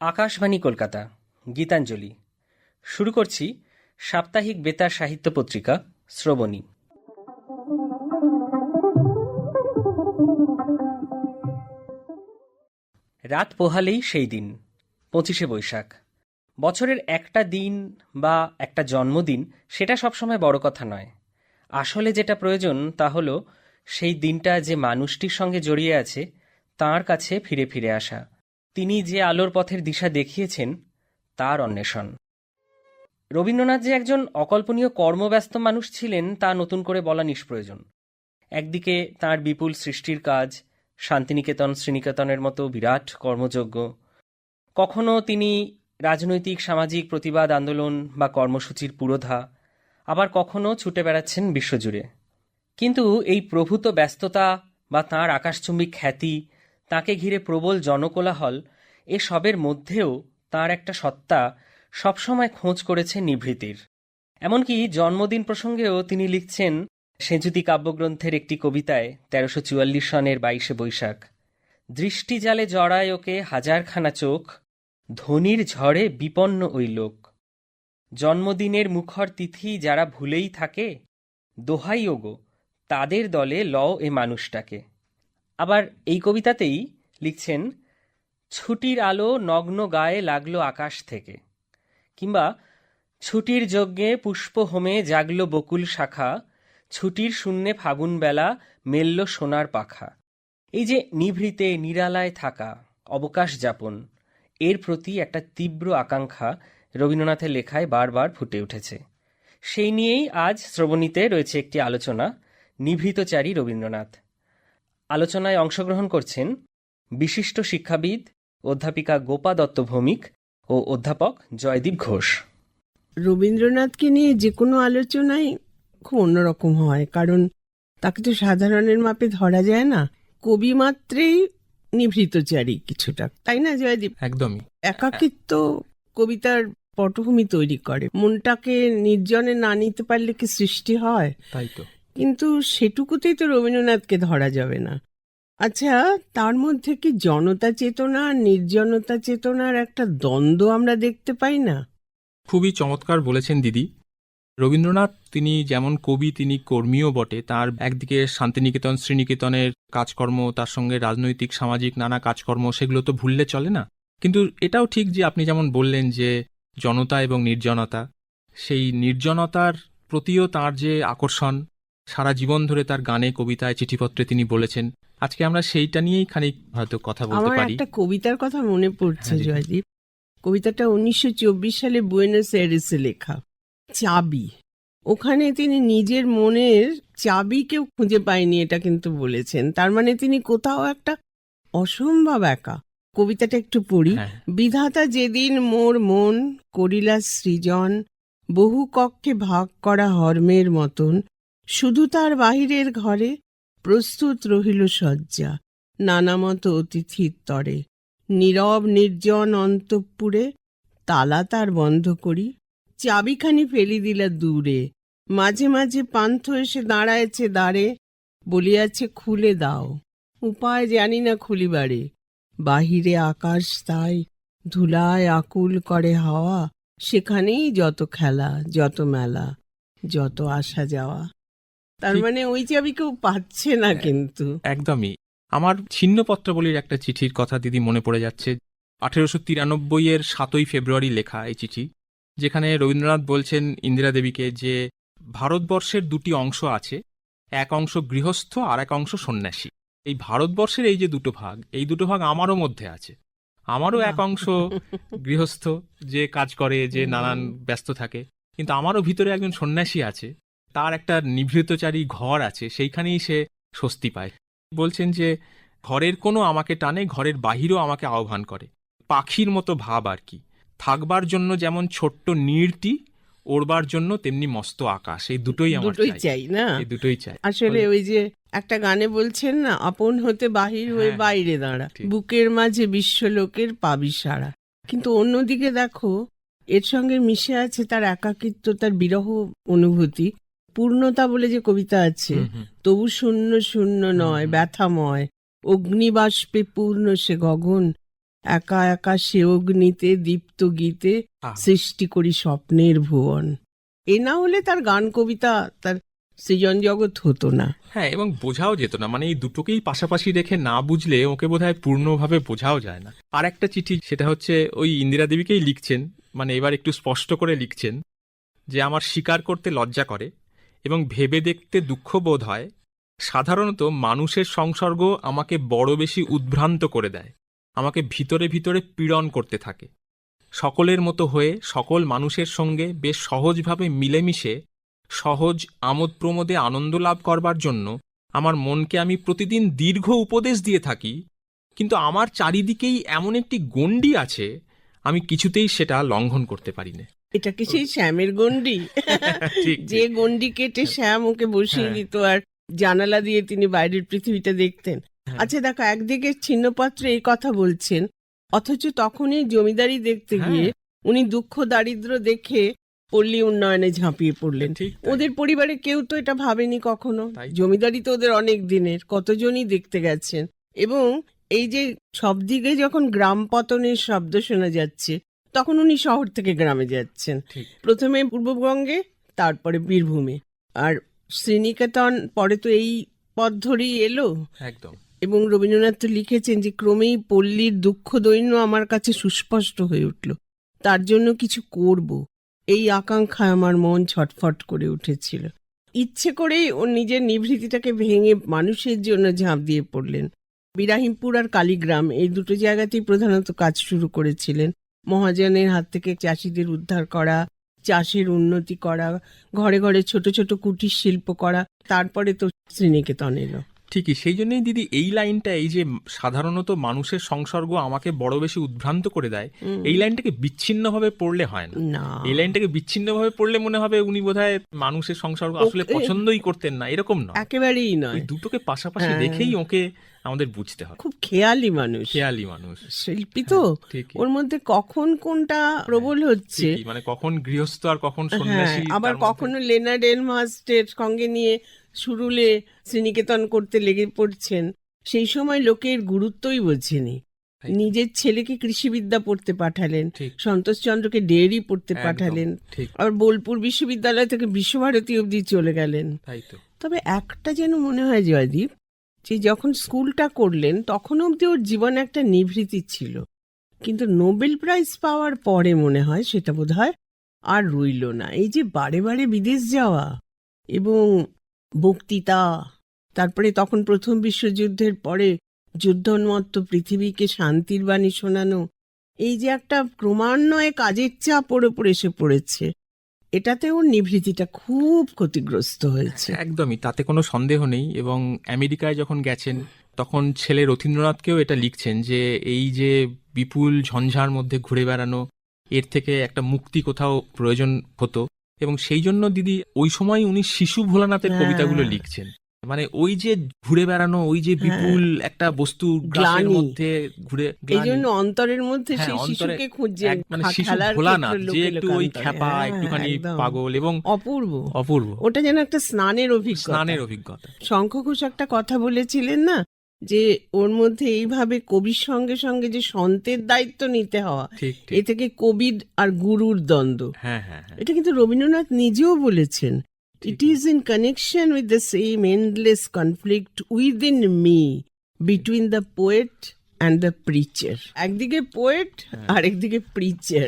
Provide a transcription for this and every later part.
আকাশবাণী কলকাতা, গীতাঞ্জলি। শুরু করছি সাপ্তাহিক বেতার সাহিত্য পত্রিকা, শ্রবণী। রাত পোহালেই সেই দিন, পঁচিশে বৈশাখ। বছরের একটা দিন বা একটা জন্মদিন, সেটা সবসময় বড় কথা নয়। আসলে যেটা প্রয়োজন, তা হলো সেই দিনটা যে মানুষটির সঙ্গে জড়িয়ে আছে, তার কাছে ফিরে ফিরে আসা। তিনি যে আলোর পথের দিশা দেখিয়েছেন, তার অন্বেষণ। রবীন্দ্রনাথ যে একজন অকল্পনীয় কর্মব্যস্ত মানুষ ছিলেন, তা নতুন করে বলা নিষ্প্রয়োজন। একদিকে তার বিপুল সৃষ্টির কাজ, শান্তিনিকেতন, শ্রীনিকেতনের মতো বিরাট কর্মযজ্ঞ কখনো তিনি রাজনৈতিক, সামাজিক প্রতিবাদ আন্দোলন বা কর্মসূচির পুরোধা, আবার কখনো ছুটে বেড়াচ্ছেন বিশ্বজুড়ে। কিন্তু এই প্রভূত ব্যস্ততা বা তাঁর আকাশচুম্বী খ্যাতি তাকে ঘিরে প্রবল জনকোলাহল এসবের মধ্যেও তার একটা সত্তা সবসময় খোঁজ করেছে নিভৃতির। এমনকি জন্মদিন প্রসঙ্গেও তিনি লিখছেন সেঁজুতি কাব্যগ্রন্থের একটি কবিতায় তেরোশো চুয়াল্লিশ সনের বাইশে বৈশাখ দৃষ্টিজালে জড়ায় ওকে হাজারখানা চোখ, ধনির ঝড়ে বিপন্ন ওই লোক। জন্মদিনের মুখর তিথি যারা ভুলেই থাকে, দোহাই ওগো, তাদের দলে লও এ মানুষটাকে। আবার এই কবিতাতেই লিখছেন, ছুটির আলো নগ্ন গায়ে লাগল আকাশ থেকে। কিংবা, ছুটির যজ্ঞে পুষ্প হোমে জাগলো বকুল শাখা, ছুটির শূন্যে ফাগুন বেলা মেলল সোনার পাখা। এই যে নিভৃতে নিরালায় থাকা অবকাশ যাপন, এর প্রতি একটা তীব্র আকাঙ্ক্ষা রবীন্দ্রনাথের লেখায় বারবার ফুটে উঠেছে। সেই নিয়েই আজ শ্রবণীতে রয়েছে একটি আলোচনা, নিভৃতচারী রবীন্দ্রনাথ। আলোচনায় অংশগ্রহণ করছেন বিশিষ্ট শিক্ষাবিদ অধ্যাপিকা গোপা দত্ত ভৌমিক ও অধ্যাপক জয়দীপ ঘোষ। রবীন্দ্রনাথকে নিয়ে যে কোনো আলোচনাই খুব অন্যরকম হয় কারণ তাকে তো সাধারণের মাপে ধরা যায় না। কবি মাত্রেই নিভৃতচারী কিছুটা তাই না জয়দীপ? একদমই। একাকিত্ব কবিতার পটভূমি তৈরি করে। মনটাকে নির্জনে না নিতে পারলে কি সৃষ্টি হয়? তাই তো। কিন্তু সেটুকুতেই তো রবীন্দ্রনাথকে ধরা যাবে না। আচ্ছা তার মধ্যে কি জনতা চেতনা, নির্জনতা চেতনার একটা দ্বন্দ্ব আমরা দেখতে পাই না? খুবই চমৎকার বলেছেন দিদি। রবীন্দ্রনাথ, তিনি যেমন কবি, তিনি কর্মীও বটে। তার একদিকে শান্তিনিকেতন, শ্রীনিকেতনের কাজকর্ম, তার সঙ্গে রাজনৈতিক, সামাজিক নানা কাজকর্ম, সেগুলো তো ভুললে চলে না। কিন্তু এটাও ঠিক যে আপনি যেমন বললেন যে জনতা এবং নির্জনতা, সেই নির্জনতার প্রতিও তার যে আকর্ষণ সারা জীবন ধরে তার গানে কবিতায় চিঠিপত্রে তিনি বলেছেন আজকে আমরা সেইটা নিয়েই খানিক হয়তো কথা বলতে আমার পারি। একটা কবিতার কথা মনে পড়ছে হ্যাঁ, জয়দীপ। কবিতাটা উনিশশো চব্বিশ সালে বুয়েনোস এয়ারেসে লেখা চাবি। ওখানে তিনি নিজের মনের চাবি কেউ খুঁজে পায়নি এটা কিন্তু বলেছেন। তার মানে তিনি কোথাও একটা অসম্ভব একা। কবিতাটা একটু পড়ি হ্যাঁ। বিধাতা যেদিন মোর মন করিলা সৃজন বহু কক্ষে ভাগ করা হর্মের মতন শুধু তার বাহিরের ঘরে প্রস্তুত রহিল শয্যা, নানামত অতিথির তরে। নীরব নির্জন অন্তঃপুরে তালা তার বন্ধ করি, চাবিখানি ফেলি দিলা দূরে। মাঝে মাঝে পান্থ এসে দাঁড়ায়ছে দাঁড়ে বলিয়াছে, খুলে দাও। উপায় জানি না খুলিবারে। বাহিরে আকাশ তাই ধুলায় আকুল করে হাওয়া, সেখানেই যত খেলা, যত মেলা, যত আসা যাওয়া। তার মানে ওই চাবি কেউ পাচ্ছে না কিন্তু। একদমই। আমার ছিন্নপত্রাবলীর একটা চিঠির কথা দিদি মনে পড়ে যাচ্ছে। আঠেরোশো তিরানব্বই এর সাতই ফেব্রুয়ারি লেখা এই চিঠি যেখানে রবীন্দ্রনাথ বলছেন ইন্দিরা দেবীকে যে ভারতবর্ষের দুটি অংশ আছে এক অংশ গৃহস্থ আর এক অংশ সন্ন্যাসী। এই ভারতবর্ষের এই যে দুটো ভাগ এই দুটো ভাগ আমারও মধ্যে আছে। আমারও এক অংশ গৃহস্থ যে কাজ করে যে নানান ব্যস্ত থাকে কিন্তু আমারও ভিতরে একজন সন্ন্যাসী আছে। তার একটা নিভৃতচারী ঘর আছে সেইখানেই সে স্বস্তি পায়। বলছেন যে ঘরের কোনো আমাকে টানে ঘরের বাহিরও আমাকে আহ্বান করে। পাখির মতো ভাব আর কি। থাকবার জন্য যেমন ছোট্ট নীড়টি ওড়বার জন্য তেমনি মস্ত আকাশ। এই দুটোই আমার দুটোই চাই। চাই না? এই দুটোই চাই। আসলে ওই যে একটা গানে বলছেন না আপন হতে বাহির হয়ে হ্যাঁ, বাইরে দাঁড়া। বুকের মাঝে বিশ্বলোকের পাবি সারা কিন্তু অন্যদিকে দেখো এর সঙ্গে মিশে আছে তার একাকিত্ব তার বিরহ অনুভূতি। পূর্ণতা বলে যে কবিতা আছে। তবু শূন্য শূন্য নয় ব্যথাময়। অগ্নিবাষ্পে পূর্ণ সে গগন একা একা সে অগ্নিতে দীপ্ত গীতে সৃষ্টি করি স্বপ্নের ভুবন। এ না হলে তার গান কবিতা তার সৃজন জগৎ হতো না। হ্যাঁ এবং বোঝাও যেত না। মানে এই দুটোকেই পাশাপাশি রেখে না বুঝলে ওকে বোধহয় পূর্ণভাবে বোঝাও যায় না। আর একটা চিঠি সেটা হচ্ছে ওই ইন্দিরা দেবীকেই লিখছেন মানে এবার একটু স্পষ্ট করে লিখছেন যে আমার স্বীকার করতে লজ্জা করে এবং ভেবে দেখতে দুঃখ বোধ হয়, সাধারণত মানুষের সংসর্গ আমাকে বড় বেশি উদ্ভ্রান্ত করে দেয়, আমাকে ভিতরে ভিতরে পীড়ন করতে থাকে। সকলের মতো হয়ে সকল মানুষের সঙ্গে বেশ সহজভাবে মিলেমিশে, সহজ আমোদ প্রমোদে আনন্দ লাভ করবার জন্য আমার মনকে আমি প্রতিদিন দীর্ঘ উপদেশ দিয়ে থাকি, কিন্তু আমার চারিদিকেই এমন একটি গণ্ডি আছে, আমি কিছুতেই সেটা লঙ্ঘন করতে পারি না। এটা কি সেই শ্যামের গন্ডি? যে গন্ডি কেটে শ্যাম ওকে বসিয়ে হ্যাঁ। দিত আর জানালা দিয়ে তিনি বাইরের পৃথিবীটা দেখতেন। হ্যাঁ। আচ্ছা দেখো একদিকে ছিন্নপত্রে এই কথা বলছেন অথচ তখনই জমিদারি দেখতে হ্যাঁ। গিয়ে উনি দুঃখ দারিদ্র দেখে পল্লী উন্নয়নে ঝাঁপিয়ে পড়লেন। ওদের পরিবারে কেউ তো এটা ভাবেনি কখনো। জমিদারি তো ওদের অনেক দিনের কতজনই দেখতে গেছেন। এবং এই যে সব দিকে যখন গ্রাম পতনের শব্দ শোনা যাচ্ছে তখন উনি শহর থেকে গ্রামে যাচ্ছেন। প্রথমে পূর্ববঙ্গে তারপরে বীরভূমে। আর শ্রীনিকেতন পরে তো এই পথ ধরেই এলো। একদম। এবং রবীন্দ্রনাথ তো লিখেছেন যে ক্রমেই পল্লীর দুঃখ দৈন্য আমার কাছে সুস্পষ্ট হয়ে উঠল। তার জন্য কিছু করব। এই আকাঙ্ক্ষায় আমার মন ছটফট করে উঠেছিল। ইচ্ছে করেই ও নিজের নিভৃতিটাকে ভেঙে মানুষের জন্য ঝাঁপ দিয়ে পড়লেন। বিরাহিমপুর আর কালীগ্রাম এই দুটো জায়গাতেই প্রধানত কাজ শুরু করেছিলেন। মহাজনের হাত থেকে চাষিদের উদ্ধার করা চাষের উন্নতি করা ঘরে ঘরে ছোট ছোট কুটির শিল্প করা তারপরে তো শ্রীনিকেতন এলো। ঠিকই সেই জন্যই দিদি এই লাইনটা এই যে সাধারণত মানুষের সংসর্গ আমাকে বড় বেশি উদ্ভ্রান্ত করে দেয় এই লাইনটাকে বিচ্ছিন্নভাবে পড়লে হয় না। না। এই লাইনটাকে বিচ্ছিন্নভাবে পড়লে মনে হবে উনি বোধহয় মানুষের সংসর্গ আসলে পছন্দই করতেন না এরকম নয়। একেবারেই নয়। দুটোকে পাশাপাশি দেখেই ওকে আমাদের বুঝতে হবে। খুব খেয়ালি মানুষ। খেয়ালি মানুষ। শিল্পী তো? ওর মধ্যে কখন কোনটা প্রবল হচ্ছে? মানে কখন গৃহস্থ আর কখন হ্যাঁ সন্ন্যাসী আবার কখনো লেনার্ড এলমাস্টের সঙ্গে নিয়ে সুরুলে শ্রীনিকেতন করতে লেগে পড়ছেন সেই সময় লোকের গুরুত্বই বোঝেনি। নিজের ছেলেকে কৃষিবিদ্যা পড়তে পাঠালেন ঠিক। সন্তোষচন্দ্রকে ডেয়ারি পড়তে পাঠালেন আবার বোলপুর বিশ্ববিদ্যালয় থেকে বিশ্বভারতী অবধি চলে গেলেন। তবে একটা যেন মনে হয় জয়দীপ যে যখন স্কুলটা করলেন, তখন অবধি ওর জীবনে একটা নিভৃতি ছিল। কিন্তু নোবেল প্রাইজ পাওয়ার পরে মনে হয় সেটা বোধ হয় আর রইল না। এই যে বারে বারে বিদেশ যাওয়া এবং বক্তৃতা, তারপরে তখন প্রথম বিশ্বযুদ্ধের পরে যুদ্ধোন্মত্ত পৃথিবীকে শান্তির বাণী শোনানো, এই যে একটা ক্রমান্বয়ে কাজের চাপ ওর উপর এসে পড়েছে। এটাতে ওর নিভৃতিটা খুব ক্ষতিগ্রস্ত হয়েছে। একদমই তাতে কোনো সন্দেহ নেই এবং আমেরিকায় যখন গেছেন তখন ছেলে রথীন্দ্রনাথকেও এটা লিখছেন যে এই যে বিপুল ঝঞ্ঝার মধ্যে ঘুরে বেড়ানো এর থেকে একটা মুক্তি কোথাও প্রয়োজন হতো। এবং সেই জন্য দিদি ওই সময় উনি শিশু ভোলানাথের হ্যাঁ। কবিতাগুলো লিখছেন। মানে ওই যে ঘুরে বেড়ানো ওই যে বিপুল একটা বস্তু গ্লাসের মধ্যে ঘুরে এই জন্য অন্তরের মধ্যে হ্যাঁ, সেই শিশুকে খুঁজছে মানে শিশু ভোলানাথ ক্ষেত্রে যে একটু ওই খ্যাপা হ্যাঁ, একটুখানি পাগল এবং অপূর্ব। অপূর্ব। ওটা যেন একটা স্নানের অভিজ্ঞতা। স্নানের অভিজ্ঞতা। শঙ্খ ঘোষ একটা কথা বলেছিলেন না? যে ওর মধ্যে এইভাবে কবির সঙ্গে সঙ্গে যে সন্তের দায়িত্ব নিতে হওয়া এ থেকে কবির আর গুরুর দ্বন্দ্ব। হ্যাঁ হ্যাঁ হ্যাঁ। এটা কিন্তু রবীন্দ্রনাথ নিজেও বলেছেন। ঠিকই। Is in connection with the same endless conflict within me between the poet and the preacher একদিকে পোয়েট হ্যাঁ। আর একদিকে প্রিচার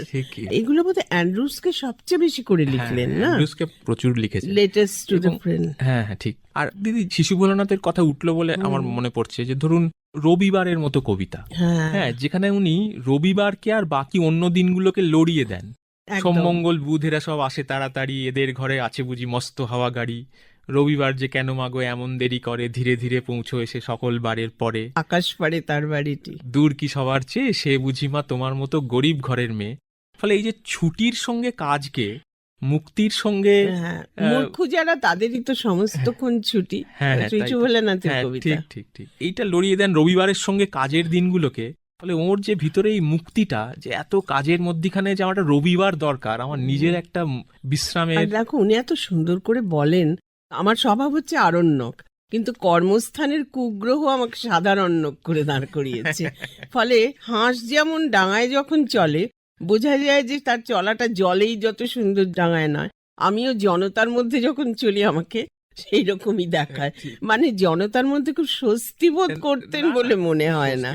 এইগুলো বোধ অ্যান্ড্রুসকে সবচেয়ে বেশি করে লিখলেন হ্যাঁ, না? অ্যান্ড্রুসকে প্রচুর লিখেছেন। লেটেস্ট টু দ্য ফ্রেন্ড হ্যাঁ হ্যাঁ ঠিক। আর দিদি শিশু ভোলানাথের কথা উঠল বলে আমার মনে পড়ছে যে ধরুন রবিবারের মতো কবিতা। হ্যাঁ। হ্যাঁ যেখানে উনি রবিবারকে আর বাকি অন্য দিনগুলোকে লড়িয়ে দেন। সোমমঙ্গল বুধ এরা সব আসে তাড়াতাড়ি এদের ঘরে আছে বুঝি মস্ত হাওয়া গাড়ি। রবিবার যে কেন মাগো এমন দেরি করে ধীরে ধীরে পৌঁছো এসে সকল বারের পরে। আকাশ পাড়ে তার বাড়িটি। দূর কি সবার চেয়ে সে বুঝি মা তোমার মতো গরিব ঘরের মেয়ে। ফলে এই যে ছুটির সঙ্গে কাজকে মুক্তির সঙ্গে হ্যাঁ মূর্খ যারা তাদেরই তো সমস্তক্ষণ ছুটি। হ্যাঁ, হ্যাঁ, তুই হ্যাঁ কবিতা। ঠিক ঠিক ঠিক। এইটা লড়িয়ে দেন রবিবারের সঙ্গে কাজের দিনগুলোকে। ফলে ওর যে ভিতরে এই মুক্তিটা যে এত কাজের মধ্যিখানে যে আমার একটা রবিবার দরকার আমার নিজের একটা বিশ্রামের দেখো উনি এত সুন্দর করে বলেন আমার স্বভাব হচ্ছে আরণ্যক কিন্তু কর্মস্থানের কুগ্রহ আমাকে সাধারণ করে দাঁড় করিয়েছে। ফলে হাঁস যেমন ডাঙায় যখন চলে বোঝা যায় যে তার চলাটা জলেই যত সুন্দর ডাঙায় নয়। আমিও জনতার মধ্যে যখন চলি আমাকে সেই রকমই দেখায়। মানে জনতার মধ্যে খুব স্বস্তি বোধ করতেন বলে মনে হয় না।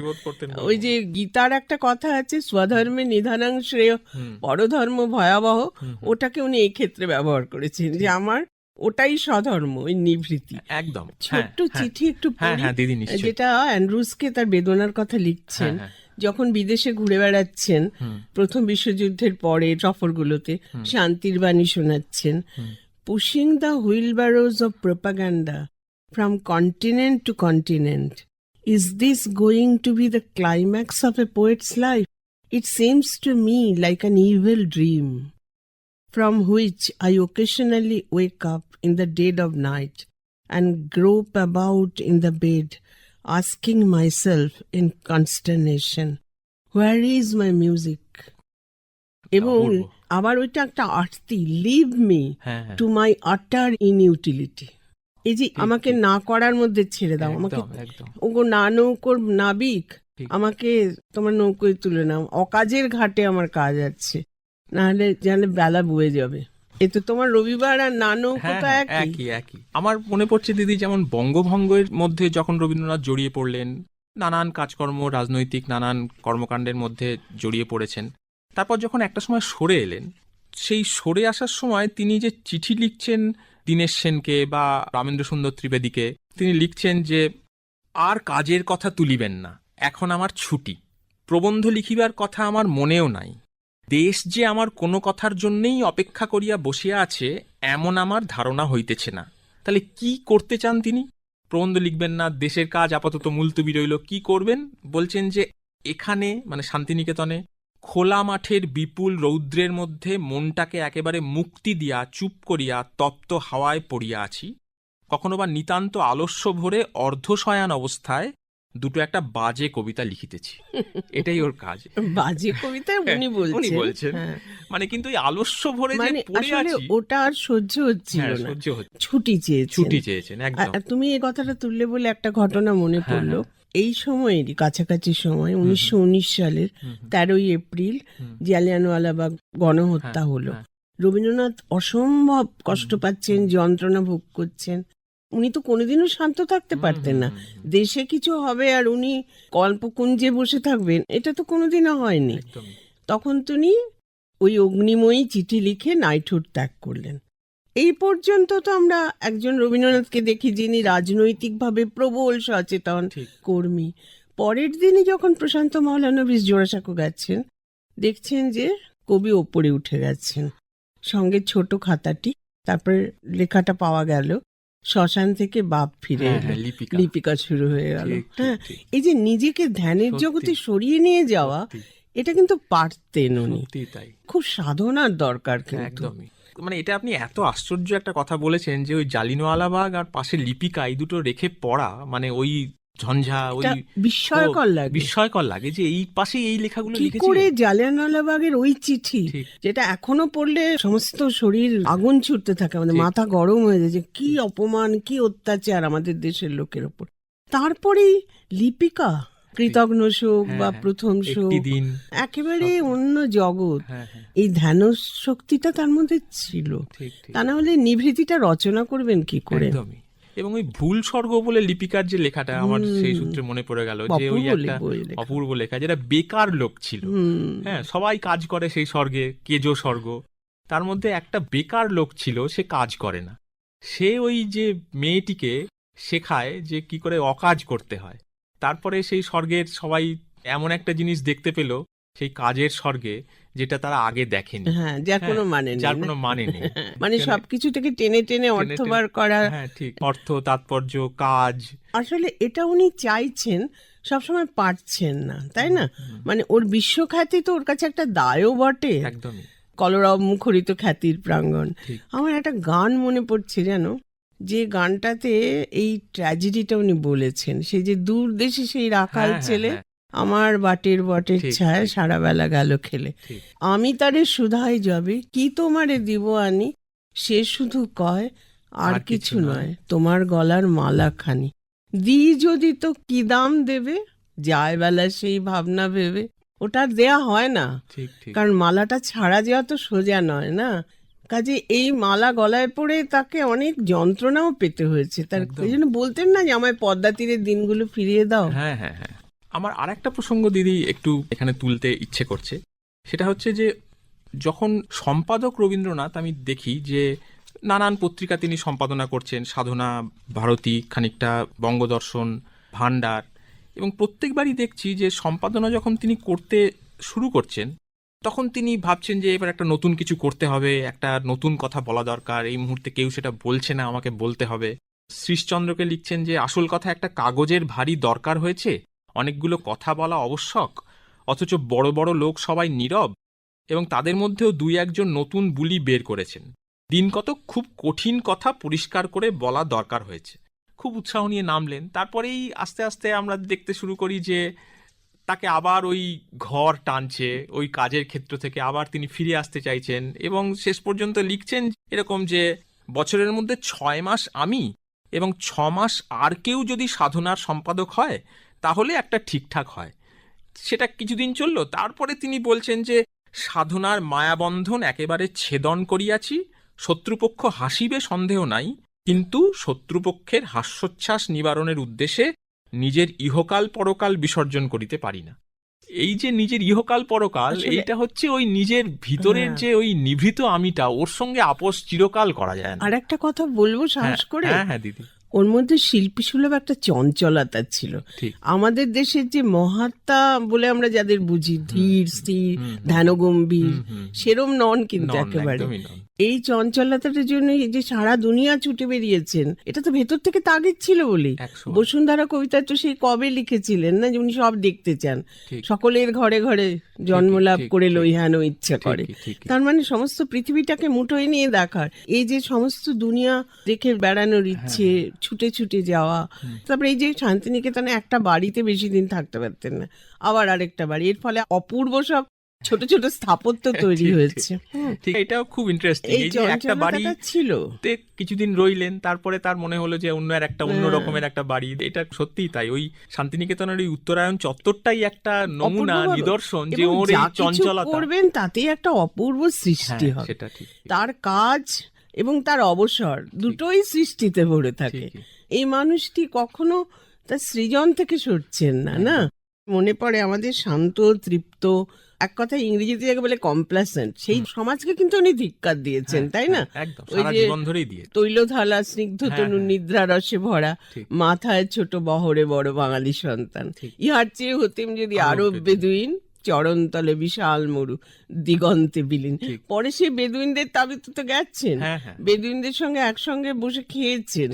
ওই যে গীতার একটা কথা আছে স্বধর্মে নিধানাং শ্রেয় পরধর্ম ভয়াবহ। ওটাকে উনি এই ক্ষেত্রে ব্যবহার করেছেন যে আমার ওটাই স্বধর্ম ওই নিভৃতি। একদম। হ্যাঁ, ছোট্ট হ্যাঁ, চিঠি একটু হ্যাঁ যেটা অ্যান্ড্রুসকে তার বেদনার কথা লিখছেন। যখন বিদেশে ঘুরে বেড়াচ্ছেন প্রথম বিশ্বযুদ্ধের পরে সফরগুলোতে শান্তির বাণী শোনাচ্ছেন। pushing the wheelbarrows of propaganda from continent to continent. Is this going to be the climax of a poet's life? It seems to me like an evil dream, from which I occasionally wake up in the dead of night and grope about in the bed, asking myself in consternation, Where is my music? এবং আবার ওইটা একটা আরতি leave me to my utter inutility এই যে আমাকে না করার মধ্যে ছেড়ে দাও আমাকে ওগো না নৌকোর নাবিক আমাকে তোমার নৌকোয় তুলে নাও। অকাজের ঘাটে আমার কাজ আছে নাহলে জানলে বেলা বয়ে যাবে। এ তো তোমার রবিবার আর না নৌকো হ্যাঁ হ্যাঁ, একই একই। আমার মনে পড়ছে দিদি যেমন বঙ্গভঙ্গের মধ্যে যখন রবীন্দ্রনাথ জড়িয়ে পড়লেন নানান কাজকর্ম রাজনৈতিক নানান কর্মকাণ্ডের মধ্যে জড়িয়ে পড়েছেন। তারপর যখন একটা সময় সরে এলেন, সেই সরে আসার সময় তিনি যে চিঠি লিখছেন দীনেশ সেনকে বা রামেন্দ্র সুন্দর ত্রিবেদীকে, তিনি লিখছেন যে, আর কাজের কথা তুলিবেন না, এখন আমার ছুটি। প্রবন্ধ লিখিবার কথা আমার মনেও নাই। দেশ যে আমার কোনো কথার জন্যেই অপেক্ষা করিয়া বসিয়া আছে, এমন আমার ধারণা হইতেছে না। তাহলে কি করতে চান তিনি? প্রবন্ধ লিখবেন না, দেশের কাজ আপাতত মুলতুবি রইল, কি করবেন? বলছেন যে, এখানে মানে শান্তিনিকেতনে খোলা মাঠের বিপুল রৌদ্রের মধ্যে মনটাকে একেবারে মুক্তি দিয়া চুপ করিয়া তপ্ত হাওয়ায় পড়িয়া আছি। কখনো বা নিতান্ত আলস্য ভরে অর্ধশয়ান অবস্থায় দুটো একটা বাজে কবিতা লিখিতেছি। এটাই ওর কাজ। বাজে কবিতা উনি উনি বলছেন। হ্যাঁ। মানে কিন্তু ওই আলস্য ভরে যে মানে পড়ে আছি ওটা আর সহ্য হচ্ছিল হ্যাঁ, না। সহ্য হচ্ছে ছুটি চেয়েছেন। ছুটি চেয়েছেন একদম। তুমি এই কথাটা তুললে বলে একটা ঘটনা মনে হ্যাঁ, পড়ল। এই সময়েরই কাছাকাছি সময় উনিশশো উনিশ সালের তেরোই এপ্রিল। জালিয়ানওয়ালাবাগ গণহত্যা হ্যাঁ, হলো। হ্যাঁ। রবীন্দ্রনাথ অসম্ভব কষ্ট পাচ্ছেন যন্ত্রণা ভোগ করছেন। উনি তো কোনোদিনও শান্ত থাকতে পারতেন না। দেশে কিছু হবে আর উনি কল্পকুঞ্জে বসে থাকবেন এটা তো কোনোদিনও হয়নি। তখন তিনি ওই অগ্নিময়ী চিঠি লিখে নাইটহুড ত্যাগ করলেন। এই পর্যন্ত তো আমরা একজন রবীন্দ্রনাথকে দেখি যিনি রাজনৈতিকভাবে প্রবল সচেতন কর্মী। পরের দিনই যখন প্রশান্ত মহলানবিশ জোড়াসাঁকো গেছেন দেখছেন যে কবি ওপরে উঠে গেছেন। সঙ্গে ছোট খাতাটি তারপরে লেখাটা পাওয়া গেল শ্মশান থেকে বাপ ফিরে হ্যাঁ, হ্যাঁ, লিপিকা। শুরু হয়ে গেল। হ্যাঁ এই যে নিজেকে ধ্যানের জগতে সরিয়ে নিয়ে যাওয়া এটা কিন্তু পারতেন উনি খুব সাধনার দরকার কিন্তু। মানে এটা আপনি এত আশ্চর্য একটা কথা বলেছেন যে ওই জালিনওয়ালাবাগ আর পাশে লিপিকা এই দুটো রেখে পড়া মানে ওই ঝঞ্ঝা ওই বিস্ময়কর লাগে। বিস্ময়কর লাগে যে এই পাশে এই লেখাগুলো কি করে জালিয়ানওয়ালাবাগের ওই চিঠি যেটা এখনও পড়লে সমস্ত শরীর আগুন ছুটতে থাকে আমাদের মাথা গরম হয়ে যায় যে কি অপমান কি অত্যাচার আমাদের দেশের লোকের ওপর। তারপরেই লিপিকা কৃতজ্ঞ শোক হ্যাঁ, বা হ্যাঁ। প্রথম শোক একেবারে অন্য জগৎ। হ্যাঁ এই ধ্যান শক্তিটা তার মধ্যে ছিল। তা না হলে নিভৃতিটা রচনা করবেন কি করে? এবং ওই ভুল স্বর্গ বলে লিপিকার যে লেখাটা আমার সেই সূত্রে মনে পড়ে গেল যে ওই একটা অপূর্ব লেখা যেটা বেকার লোক ছিল। হ্যাঁ সবাই কাজ করে সেই স্বর্গে কেজো স্বর্গ। তার মধ্যে একটা বেকার লোক ছিল সে কাজ করে না। সে ওই যে মেয়েটিকে শেখায় যে কি করে অকাজ করতে হয়। তারপরে সেই স্বর্গের সবাই এমন একটা জিনিস দেখতে পেল সেই কাজের স্বর্গে যেটা তারা আগে দেখেনি। হ্যাঁ যার কোনো মানে নেই যার কোনো মানে নেই। মানে সবকিছু থেকে টেনে টেনে অর্থ বার করা। হ্যাঁ ঠিক অর্থ তাৎপর্য কাজ। আসলে এটা উনি চাইছেন সবসময় পারছেন না তাই না? মানে ওর বিশ্বখ্যাতি তো ওর কাছে একটা দায়ও বটে। একদমই। কলরব মুখরিত খ্যাতির প্রাঙ্গণ। আমার একটা গান মনে পড়ছে জানো? যে গানটাতে এই ট্র্যাজেডিটা উনি বলেছেন সেই যে দূর দেশে সেই রাখাল হ্যাঁ, ছেলে হ্যাঁ, আমার বাটের বটের ছায় ঠিক। সারা বেলা গেল খেলে। আমি তারে সুধাই যাবে কি তোমারে দিব আনি? সে শুধু কয় আর কিছু নয়। তোমার গলার মালা খানি। দি যদি তো কি দাম দেবে? যায় বেলা সেই ভাবনা ভেবে। ওটা দেয়া হয় না। কারণ মালাটা ছাড়া যাওয়া তো সোজা নয় না? কাজে এই মালা গলায় পড়ে তাকে অনেক যন্ত্রণাও পেতে হয়েছে। তার। এই জন্য বলতেন না যে আমায় পদ্মা তীরের দিনগুলো ফিরিয়ে দাও। হ্যাঁ হ্যাঁ হ্যাঁ। আমার আরেকটা প্রসঙ্গ দিদি একটু এখানে তুলতে ইচ্ছে করছে। সেটা হচ্ছে যে যখন সম্পাদক রবীন্দ্রনাথ আমি দেখি যে নানান পত্রিকা তিনি সম্পাদনা করছেন সাধনা ভারতী খানিকটা বঙ্গদর্শন ভান্ডার এবং প্রত্যেকবারই দেখছি যে সম্পাদনা যখন তিনি করতে শুরু করছেন তখন তিনি ভাবছেন যে এবার একটা নতুন কিছু করতে হবে, একটা নতুন কথা বলা দরকার, এই মুহূর্তে কেউ সেটা বলছে না, আমাকে বলতে হবে। শ্রীশচন্দ্রকে লিখছেন যে, আসল কথা একটা কাগজের ভারী দরকার হয়েছে, অনেকগুলো কথা বলা আবশ্যক অথচ বড় বড় লোক সবাই নীরব, এবং তাদের মধ্যেও দুই একজন নতুন বুলি বের করেছেন। দিন কত খুব কঠিন কথা পরিষ্কার করে বলা দরকার হয়েছে। খুব উৎসাহ নিয়ে নামলেন। তারপরেই আস্তে আস্তে আমরা দেখতে শুরু করি যে তাকে আবার ওই ঘর টানছে, ওই কাজের ক্ষেত্র থেকে আবার তিনি ফিরে আসতে চাইছেন এবং শেষ পর্যন্ত লিখছেন এরকম যে, বছরের মধ্যে ছয় মাস আমি এবং ছ মাস আর কেউ যদি সাধনার সম্পাদক হয়, তাহলে একটা ঠিকঠাক হয়। সেটা কিছুদিন চলল, তারপরে তিনি বলছেন যে, সাধনার মায়াবন্ধন একেবারে ছেদন করিয়াছি, শত্রুপক্ষ হাসিবে, সন্দেহ নাই, কিন্তু শত্রুপক্ষের হাস্যোচ্ছ্বাস নিবারণের উদ্দেশ্যে নিজের ইহকাল পরকাল বিসর্জন করিতে পারি না এই যে নিজের ইহকাল পরকাল এইটা হচ্ছে ওই নিজের ভিতরের হ্যাঁ। যে ওই নিভৃত আমিটা ওর সঙ্গে আপোষ চিরকাল করা যায় না আর একটা কথা বলব সাহস হ্যাঁ, করে হ্যাঁ হ্যাঁ দিদি ওর মধ্যে শিল্পী সুলভ একটা চঞ্চলতা ছিল আমাদের দেশের যে মহাত্মা বলে আমরা যাদের বুঝি ধীর স্থির। ধ্যানগম্ভীর। সেরম নন কিন্তু একেবারে। এই চঞ্চলতাটার জন্য এই যে সারা দুনিয়া ছুটে বেরিয়েছেন এটা তো ভেতর থেকে তাগিদ ছিল বলেই বসুন্ধরা কবিতা তো সেই কবে লিখেছিলেন না যে উনি সব দেখতে চান? সকলের ঘরে ঘরে জন্মলাভ ঠিক, করে লইহানো ইচ্ছা করে। তার মানে সমস্ত পৃথিবীটাকে মুঠোয় নিয়ে দেখার এই যে সমস্ত দুনিয়া দেখে বেড়ানোর ইচ্ছে ছুটে ছুটে যাওয়া তারপরে এই যে শান্তিনিকেতনে একটা বাড়িতে বেশি দিন থাকতে পারতেন না আবার আরেকটা বাড়ি। এর ফলে অপূর্ব সব ছোট ছোট স্থাপত্য তৈরি ঠিক, ঠিক। হয়েছে ঠিক এটাও খুব ইন্টারেস্টিং এই যে একটা বাড়ি ছিল। কিছুদিন রইলেন তারপরে তার মনে হলো যে অন্য আর একটা অন্য হ্যাঁ। রকমের একটা বাড়ি। এটা সত্যিই তাই। ওই শান্তিনিকেতনের ওই উত্তরায়ণ চত্বরটাই একটা নমুনা নিদর্শন যে ওর এই চঞ্চলতা। করবেন তাতেই একটা অপূর্ব সৃষ্টি হ্যাঁ, হবে। সেটা ঠিক, তার কাজ এবং তার অবসর দুটোই সৃষ্টিতে ভরে থাকে। এই মানুষটি কখনো তার সৃজন থেকে সরছেন না না? মনে পড়ে আমাদের শান্ত তৃপ্ত এক কথা ইংরেজিতে যাকে বলে কমপ্লাসেন্ট সেই সমাজকে কিন্তু উনি ধিক্কার দিয়েছেন হ্যাঁ, তাই না? হ্যাঁ, ওই যে- তৈলধালা স্নিগ্ধ হ্যাঁ, তনু। নিদ্রা রসে ভরা মাথায় ছোট বহরে বড় বাঙালি সন্তান। ইহার চেয়ে হতেম যদি আরব বেদুইন চরণতলে বিশাল মরু দিগন্তে বিলীন। পরে সে বেদুইনদের তাবিতে তো গেছেন। বেদুইনদের সঙ্গে একসঙ্গে বসে খেয়েছেন।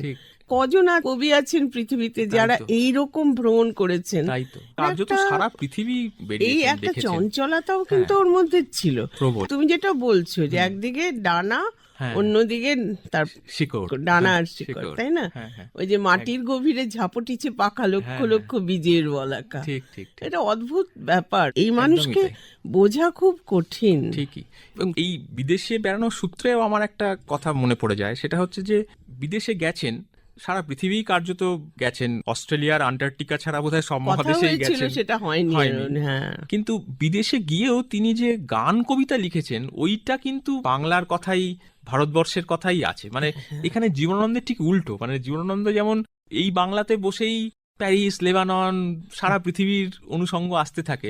কজন আর কবি আছেন পৃথিবীতে যারা তো। এই রকম ভ্রমণ করেছেন? তাই তো। একটা- সারা পৃথিবী এই একটা চঞ্চলতাও কিন্তু ওর মধ্যে ছিল। তুমি যেটা বলছো যে একদিকে ডানা হ্যাঁ। অন্যদিকে তার শিকড়। ডানা আর হ্যাঁ, শিকড় তাই না? হ্যাঁ হ্যাঁ। ওই যে মাটির গভীরে ঝাপটিছে পাখা লক্ষ হ্যাঁ, লক্ষ বীজের বলাকা। ঠিক ঠিক ঠিক। এটা অদ্ভুত ব্যাপার। এই মানুষকে বোঝা খুব কঠিন। ঠিকই। এবং এই বিদেশে বেড়ানোর সূত্রেও আমার একটা কথা মনে পড়ে যায়। সেটা হচ্ছে যে বিদেশে গেছেন সারা পৃথিবী কার্যত গেছেন। অস্ট্রেলিয়ার আন্টার্কটিকা ছাড়া বোধহয় সব মহাদেশে মহাদেশেই গেছেন। সেটা হয়নি। হ্যাঁ। কিন্তু বিদেশে গিয়েও তিনি যে গান কবিতা লিখেছেন ওইটা কিন্তু বাংলার কথাই ভারতবর্ষের কথাই আছে। মানে হ্যাঁ। এখানে জীবনানন্দের ঠিক উল্টো। মানে জীবনানন্দ যেমন এই বাংলাতে বসেই প্যারিস লেবানন সারা পৃথিবীর অনুষঙ্গ আসতে থাকে।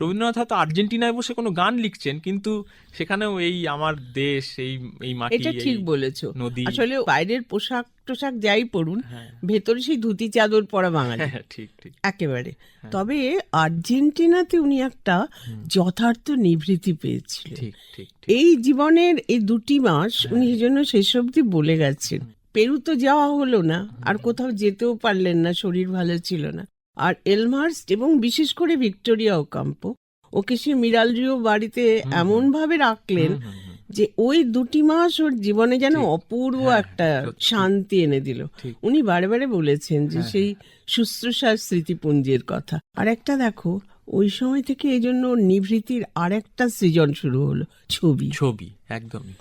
রবীন্দ্রনাথ হয়তো আর্জেন্টিনায় বসে কোনো গান লিখছেন কিন্তু সেখানেও এই আমার দেশ এই এই মাটি এটা ঠিক বলেছ। নদী। আসলে বাইরের পোশাক টোশাক যাই পড়ুন হ্যাঁ। ভেতরে সেই ধুতি চাদর পরা বাঙালি। হ্যাঁ, ঠিক ঠিক। একেবারে। তবে আর্জেন্টিনাতে উনি একটা যথার্থ নিভৃতি পেয়েছিলেন। ঠিক ঠিক ঠিক। এই জীবনের এই দুটি মাস উনি সেজন্য শেষ অবধি বলে গেছেন। পেরু তো যাওয়া হলো না আর কোথাও যেতেও পারলেন না শরীর ভালো ছিল না। আর এলমার্স এবং বিশেষ করে ভিক্টোরিয়া ওকাম্প ওকে সে মিরালরিও বাড়িতে এমন ভাবে রাখলেন। যে ওই দুটি মাস ওর জীবনে যেন অপূর্ব হ্যাঁ, একটা শান্তি এনে দিল। উনি বারে বারে বলেছেন যে হ্যাঁ, সেই শুশ্রূষার স্মৃতিপুঞ্জের কথা। আর একটা দেখো ওই সময় থেকে এই জন্য ওর নিভৃতির আর একটা সৃজন শুরু হলো ছবি। ছবি একদমই।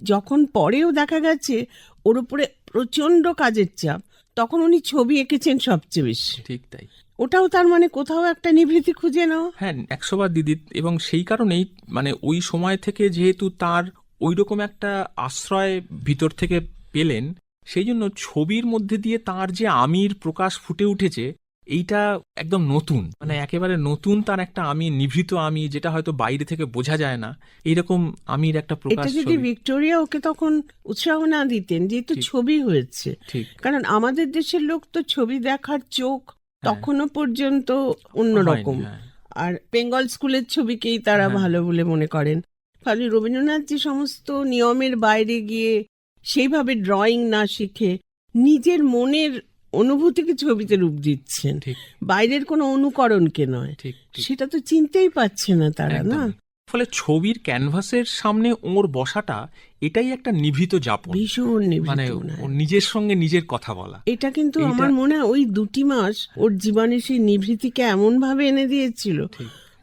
যখন পরেও দেখা গেছে ওর উপরে প্রচণ্ড কাজের চাপ তখন উনি ছবি এঁকেছেন সবচেয়ে বেশি। ঠিক তাই। ওটাও তার মানে কোথাও একটা নিভৃতি খুঁজে নাও হ্যাঁ একশো বার দিদি এবং সেই কারণেই মানে ওই সময় থেকে যেহেতু তার ওই রকম একটা আশ্রয় ভিতর থেকে পেলেন সেই জন্য ছবির মধ্যে দিয়ে তার যে আমির প্রকাশ ফুটে উঠেছে এইটা একদম নতুন। মানে একেবারে নতুন তার একটা আমি নিভৃত আমি যেটা হয়তো বাইরে থেকে বোঝা যায় না এইরকম আমির একটা প্রকাশ এটা যদি ভিক্টোরিয়া ওকে তখন উৎসাহ না দিতেন যেহেতু। ছবি হয়েছে। কারণ আমাদের দেশের লোক তো ছবি দেখার চোখ তখনও পর্যন্ত অন্যরকম হ্যাঁ। আর বেঙ্গল স্কুলের ছবিকেই তারা হ্যাঁ। ভালো বলে মনে করেন। ফলে রবীন্দ্রনাথ যে সমস্ত নিয়মের বাইরে গিয়ে সেইভাবে ড্রয়িং না শিখে নিজের মনের অনুভূতিকে ছবিতে রূপ দিচ্ছেন? বাইরের কোনো অনুকরণকে নয়। সেটা তো চিনতেই পাচ্ছে না তারা না? ফলে ছবির ক্যানভাসের সামনে ওর বসাটা এটাই একটা নিভৃত যাপন। ভীষণ মানে। ওর নিজের সঙ্গে নিজের কথা বলা। এটা কিন্তু আমার মনে হয় ওই দুটি মাস ওর জীবনে সেই নিভৃতিকে এমন ভাবে এনে দিয়েছিল।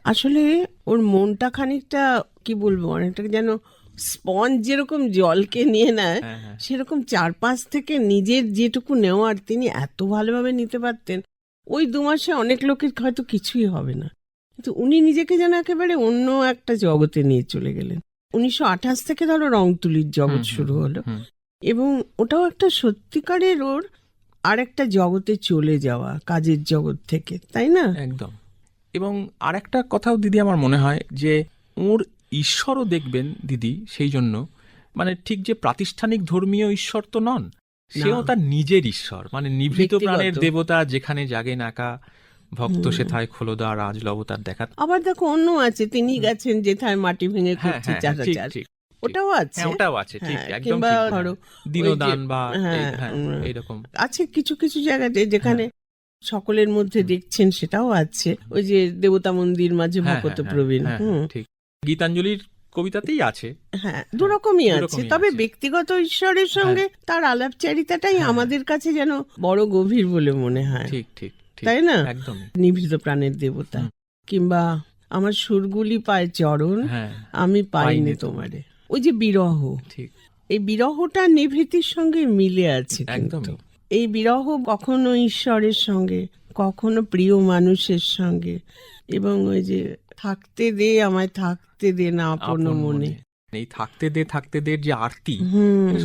আসলে ওর মনটা খানিকটা কি বলব অনেকটা যেন স্পঞ্জ যেরকম জলকে নিয়ে নেয় হ্যাঁ হ্যাঁ। সেরকম চারপাশ থেকে নিজের যেটুকু নেওয়ার তিনি এত ভালোভাবে নিতে পারতেন ওই দু মাসে অনেক লোকের হয়তো কিছুই হবে না। কিন্তু উনি নিজেকে যেন একেবারে অন্য একটা জগতে নিয়ে চলে গেলেন। উনিশশো আঠাশ থেকে ধরো রং তুলির জগৎ শুরু হলো। এবং ওটাও একটা সত্যিকারের ওর আর একটা জগতে চলে যাওয়া কাজের জগৎ থেকে তাই না? একদম। এবং আর একটা কথাও দিদি আমার মনে হয় যে ওর ঈশ্বরও দেখবেন দিদি সেই জন্য। মানে ঠিক যে প্রাতিষ্ঠানিক ধর্মীয় ঈশ্বর তো নন সেও। তার নিজের ঈশ্বর। মানে নিভৃত প্রাণের দেবতা যেখানে জাগে নাকা ভক্ত সেথায় খোলদা রাজ লবতার দেখা। আবার দেখো অন্য আছে তিনি গেছেন যেথায় মাটি ভেঙে হ্যাঁ করছে হ্যাঁ হ্যাঁ, ওটাও আছে। ওটাও আছে ঠিক একদম ধরো দিনদান বা এইরকম। আছে কিছু কিছু জায়গাতে যেখানে। সকলের মধ্যে দেখছেন সেটাও আছে। ওই যে দেবতা মন্দির মাঝে ভকত প্রবীণ ঠিক। গীতাঞ্জলির কবিতাতেই আছে। হ্যাঁ দুরকমই আছে। তবে ব্যক্তিগত ঈশ্বরের সঙ্গে তার আলাপচারিতাটাই হ্যাঁ। আমাদের কাছে যেন বড় গভীর বলে মনে হয়। ঠিক ঠিক তাই না? একদম নিভৃত প্রাণের দেবতা। কিংবা আমার সুরগুলি পায় চরণ হ্যাঁ আমি পাইনি তোমারে। ওই যে বিরহ ঠিক। এই বিরহটা নিভৃতির সঙ্গে মিলে আছে কিন্তু। এই বিরহ কখনো ঈশ্বরের সঙ্গে কখনো প্রিয় মানুষের সঙ্গে এবং ওই যে থাকতে দে আমায় থাকতে দে না আপন মনে। এই থাকতে দে থাকতে দে যে আরতি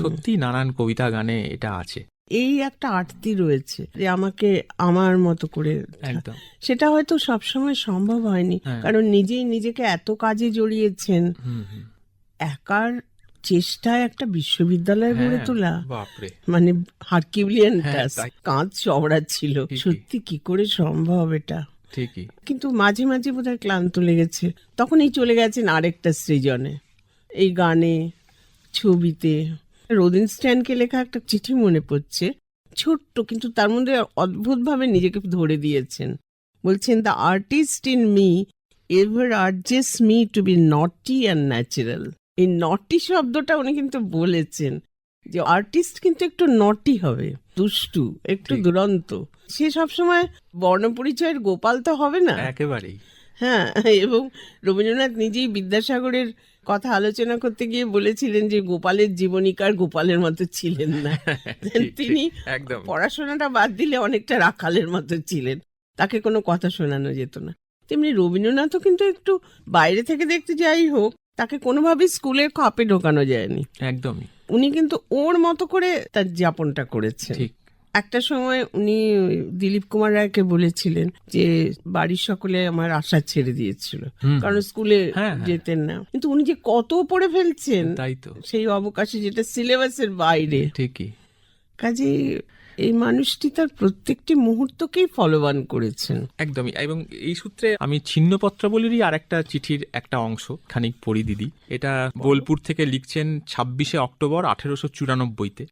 সত্যি নানান কবিতা গানে এটা আছে। এই একটা আরতি রয়েছে যে আমাকে আমার মতো করে একদম। সেটা হয়তো সবসময় সম্ভব হয়নি হ্যাঁ। কারণ নিজেই নিজেকে এত কাজে জড়িয়েছেন। একার চেষ্টায় একটা বিশ্ববিদ্যালয় গড়ে হ্যাঁ, তোলা। মানে হার্কিউলিয়ান হ্যাঁ, কাঁধ চওড়া ছিল। সত্যি কি করে সম্ভব এটা? ঠিকই। কিন্তু মাঝে মাঝে বোধহয় ক্লান্ত লেগেছে। তখনই চলে গেছেন আরেকটা সৃজনে। এই গানে ছবিতে। রোদিন স্ট্যানকে লেখা একটা চিঠি মনে পড়ছে। ছোট্ট কিন্তু তার মধ্যে অদ্ভুতভাবে নিজেকে ধরে দিয়েছেন। বলছেন the artist in me ever urges me to be naughty and natural এই নটি শব্দটা উনি কিন্তু বলেছেন যে আর্টিস্ট কিন্তু একটু নটি হবে দুষ্টু একটু দুরন্ত। সে সবসময় বর্ণপরিচয়ের গোপাল তো হবে না। একেবারেই। হ্যাঁ এবং রবীন্দ্রনাথ নিজেই বিদ্যাসাগরের কথা আলোচনা করতে গিয়ে বলেছিলেন যে গোপালের জীবনীকার গোপালের মতো ছিলেন না। তিনি একদম। পড়াশোনাটা বাদ দিলে অনেকটা রাখালের মতো ছিলেন। তাকে কোনো কথা শোনানো যেত না। তেমনি রবীন্দ্রনাথও কিন্তু একটু বাইরে থেকে দেখতে যাই হোক তাকে কোনোভাবেই স্কুলের খাপে ঢোকানো যায়নি। একদমই। উনি কিন্তু ওর মতো করে তার যাপনটা করেছেন। ঠিক একটা সময় উনি দিলীপ কুমার রায়কে বলেছিলেন যে বাড়ির সকলে আমার আশা ছেড়ে দিয়েছিল। কারণ স্কুলে হ্যাঁ, হ্যাঁ। যেতেন না। কিন্তু উনি যে কত পড়ে ফেলছেন তাই তো। সেই অবকাশে যেটা সিলেবাসের বাইরে। ঠিকই। কাজে এই মানুষটি তার প্রত্যেকটি মুহূর্তকেই ফলোবান করেছেন। একদমই। এবং এই সূত্রে আমি ছিন্নপত্রাবলীরই আর একটা চিঠির একটা অংশ খানিক পড়ি দিদি। এটা বোলপুর থেকে লিখছেন ছাব্বিশে অক্টোবর আঠেরোশো চুরানব্বইতে।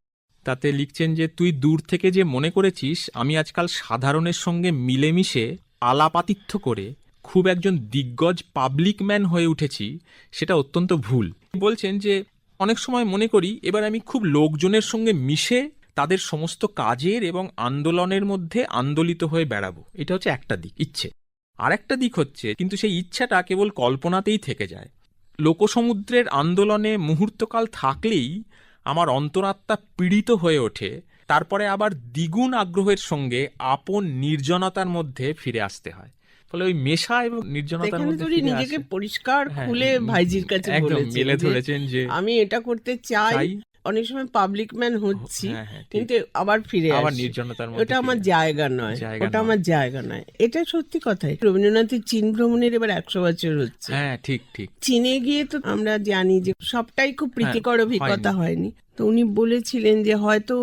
তাতে লিখছেন যে, তুই দূর থেকে যে মনে করেছিস, আমি আজকাল সাধারণের সঙ্গে মিলেমিশে আলাপাতিথ্য করে খুব একজন দিগ্গজ পাবলিক ম্যান হয়ে উঠেছি, সেটা অত্যন্ত ভুল। বলছেন যে, অনেক সময় মনে করি, এবার আমি খুব লোকজনের সঙ্গে মিশে তাদের সমস্ত কাজের এবং আন্দোলনের মধ্যে আন্দোলিত হয়ে বেড়াবো। এটা হচ্ছে একটা দিক, ইচ্ছে। আর একটা দিক হচ্ছে, কিন্তু সেই ইচ্ছাটা কেবল কল্পনাতেই থেকে যায়। লোকসমুদ্রের আন্দোলনে মুহূর্তকাল থাকলেই আমার অন্তরাত্মা পীড়িত হয়ে ওঠে তারপরে আবার দ্বিগুণ আগ্রহের সঙ্গে আপন নির্জনতার মধ্যে ফিরে আসতে হয়। ফলে ওই মেশা এবং নির্জনতার মধ্যে ফিরে নিজেকে পরিষ্কার হ্যাঁ, খুলে ভাইজির কাছে একদম মেলে ধরেছেন যে আমি এটা করতে চাই অনেক সময় পাবলিক ম্যান হচ্ছি হ্যাঁ, হ্যাঁ, কিন্তু আবার ফিরে আবার নির্জনতার মধ্যে ওটা আমার জায়গা নয় ওটা আমার জায়গা নয়। এটা সত্যি কথাই রবীন্দ্রনাথের চীন ভ্রমণের এবার একশো বছর হচ্ছে। হ্যাঁ ঠিক ঠিক। চীনে গিয়ে তো আমরা জানি যে সবটাই খুব প্রীতিকর হ্যাঁ, অভিজ্ঞতা হয়নি। তো উনি বলেছিলেন যে হয়তো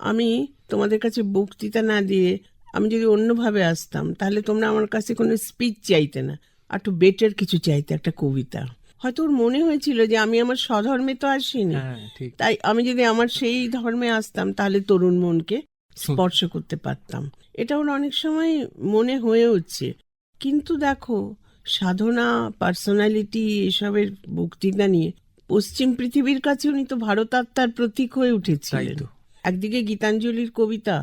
আমি তোমাদের কাছে বক্তৃতা না দিয়ে আমি যদি অন্যভাবে আসতাম তাহলে তোমরা আমার কাছে কোনো স্পিচ চাইতে না আর একটু বেটার কিছু চাইতে একটা কবিতা। হয়তো ওর মনে হয়েছিল যে আমি আমার স্বধর্মে তো আসিনি। হ্যাঁ তাই আমি যদি আমার সেই ধর্মে আসতাম তাহলে তরুণ মনকে স্পর্শ করতে পারতাম। এটা ওর অনেক সময় মনে হয়ে হচ্ছে কিন্তু দেখো সাধনা পার্সোনালিটি এসবের বক্তৃতা নিয়ে পশ্চিম পৃথিবীর কাছে উনি তো ভারতাত্মার প্রতীক হয়ে উঠেছিলেন। একদিকে গীতাঞ্জলির কবিতা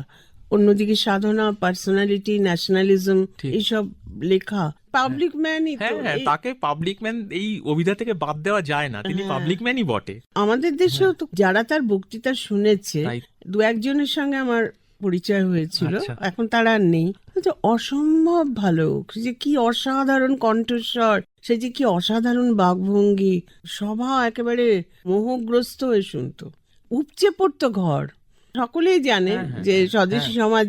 অন্যদিকে সাধনা পার্সোনালিটি ন্যাশনালিজম এইসব লেখা। পাবলিক ম্যানই হ্যাঁ হ্যাঁ তাকে পাবলিক ম্যান এই অভিধা থেকে বাদ দেওয়া যায় না। তিনি হ্যাঁ। পাবলিক ম্যানই বটে। আমাদের দেশেও তো যারা তার বক্তৃতা শুনেছে দু একজনের সঙ্গে আমার পরিচয় হয়েছিল আচ্ছা। এখন তারা আর নেই। অসম্ভব ভালো। যে কি অসাধারণ কণ্ঠস্বর সে যে কি অসাধারণ বাকভঙ্গি। সভা একেবারে মোহগ্রস্ত হয়ে শুনতো। উপচে পড়তো ঘর। সকলেই জানে হ্যাঁ, হ্যাঁ, যে হ্যাঁ, স্বদেশী সমাজ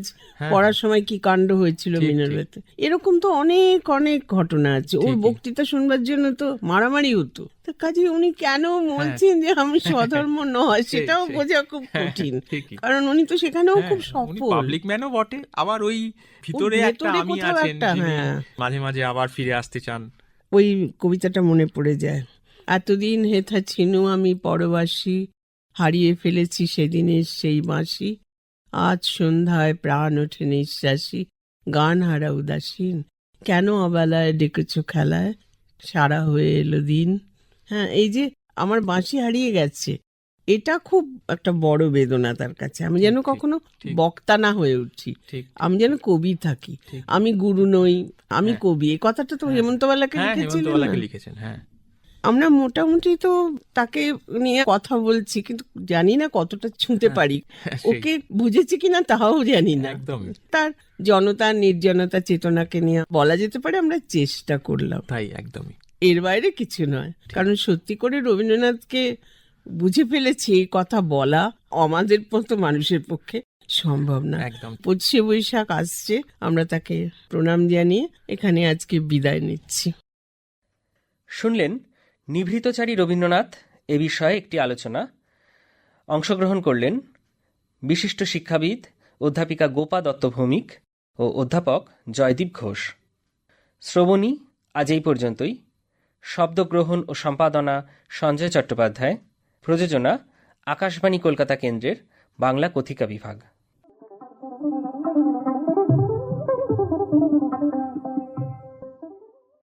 পড়ার সময় কি কাণ্ড হয়েছিল মিনারবেতে এরকম তো অনেক অনেক ঘটনা আছে। ওর বক্তৃতা শুনবার জন্য তো মারামারি হতো। তা কাজে উনি কেন বলছেন যে আমি স্বধর্ম নয় সেটাও বোঝা খুব কঠিন। কারণ উনি তো সেখানেও খুব সফল। পাবলিক ম্যানও বটে। আবার ওই ভিতরে একটা আমি আছেন একটা, হ্যাঁ। মাঝে মাঝে আবার ফিরে আসতে চান। ওই কবিতাটা মনে পড়ে যায়। এতদিন হেথা ছিনু আমি পরবাসী হারিয়ে ফেলেছি সেদিনের সেই বাঁশি। আজ সন্ধ্যায় প্রাণ ওঠে নিঃশ্বাসী। গান হারা উদাসীন। কেন অবেলায় ডেকেছ খেলায়? সারা হয়ে এলো দিন। হ্যাঁ এই যে আমার বাঁশি হারিয়ে গেছে এটা খুব একটা বড় বেদনা তার কাছে। আমি যেন কখনো। বক্তা না হয়ে উঠছি আমি যেন কবি থাকি। আমি গুরু নই আমি হ্যাঁ। কবি। এই কথাটা তো হ্যাঁ। হেমন্তবালাকে হ্যাঁ লিখেছিলেন লিখেছেন হ্যাঁ। আমরা মোটামুটি তো তাকে নিয়ে কথা বলছি কিন্তু জানি না কতটা ছুঁতে হ্যাঁ, পারি। সেই, ওকে বুঝেছি কিনা তাও জানি না। একদমই। তার জনতা নির্জনতা চেতনাকে নিয়ে বলা যেতে পারে আমরা চেষ্টা করলাম। তাই একদমই। এর বাইরে কিছু নয়। কারণ সত্যি করে রবীন্দ্রনাথকে বুঝে ফেলেছি এই কথা বলা আমাদের মতো মানুষের পক্ষে সম্ভব না। একদম। পঁচিশে বৈশাখ আসছে আমরা তাকে প্রণাম জানিয়ে এখানে আজকে বিদায় নিচ্ছি। শুনলেন নিভৃতচারী রবীন্দ্রনাথ এ বিষয়ে একটি আলোচনা। অংশগ্রহণ করলেন বিশিষ্ট শিক্ষাবিদ অধ্যাপিকা গোপা দত্ত ভৌমিক ও অধ্যাপক জয়দীপ ঘোষ। শ্রবণী আজ এই পর্যন্তই। শব্দগ্রহণ ও সম্পাদনা সঞ্জয় চট্টোপাধ্যায়। প্রযোজনা আকাশবাণী কলকাতা কেন্দ্রের বাংলা কথিকা বিভাগ।